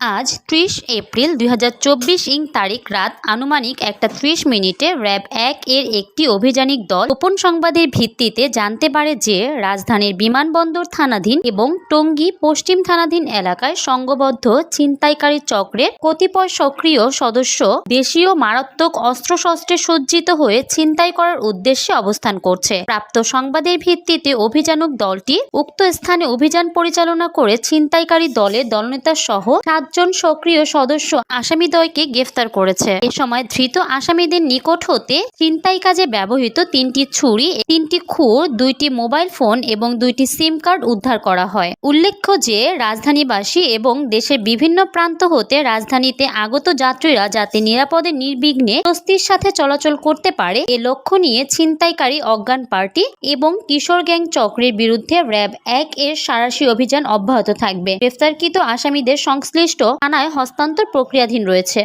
আজ ত্রিশ এপ্রিল দুই হাজার চব্বিশ ইং তারিখ রাত আনুমানিক একটা ত্রিশ মিনিটে র্যাব এক এর একটি অভিযানিক দল গোপন সংবাদের ভিত্তিতে জানতে পারে যে রাজধানীর বিমানবন্দর থানাধীন এবং টঙ্গী পশ্চিম থানাধীন এলাকায় সংঘবদ্ধ ছিনতাইকারী চক্রের কতিপয় সক্রিয় সদস্য দেশীয় মারাত্মক অস্ত্রশস্ত্রে সজ্জিত হয়ে ছিনতাই করার উদ্দেশ্যে অবস্থান করছে। প্রাপ্ত সংবাদের ভিত্তিতে অভিযানক দলটি উক্ত স্থানে অভিযান পরিচালনা করে ছিনতাইকারী দলের দলনেতা সহ সাতজন সক্রিয় সদস্য আসামিদ্বয়কে গ্রেফতার করেছে। এ সময় ধৃত আসামিদের নিকট হতে ছিনতাই কাজে ব্যবহৃত তিনটি ছুরি, তিনটি খুর, দুইটি মোবাইল ফোন এবং দুইটি সিম কার্ড উদ্ধার করা হয়। উল্লেখ্য যে, রাজধানীবাসী এবং দেশের বিভিন্ন প্রান্ত হতে রাজধানীতে আগত যাত্রীরা যাতে নিরাপদে নির্বিঘ্নে স্বস্তির সাথে চলাচল করতে পারে, এ লক্ষ্য নিয়ে ছিনতাইকারী অজ্ঞান পার্টি এবং কিশোর গ্যাং চক্রের বিরুদ্ধে র্যাব এক এর সারাশি অভিযান অব্যাহত থাকবে। গ্রেফতারকৃত আসামিদের সংশ্লিষ্ট থানায় হস্তান্তর প্রক্রিয়াধীন রয়েছে।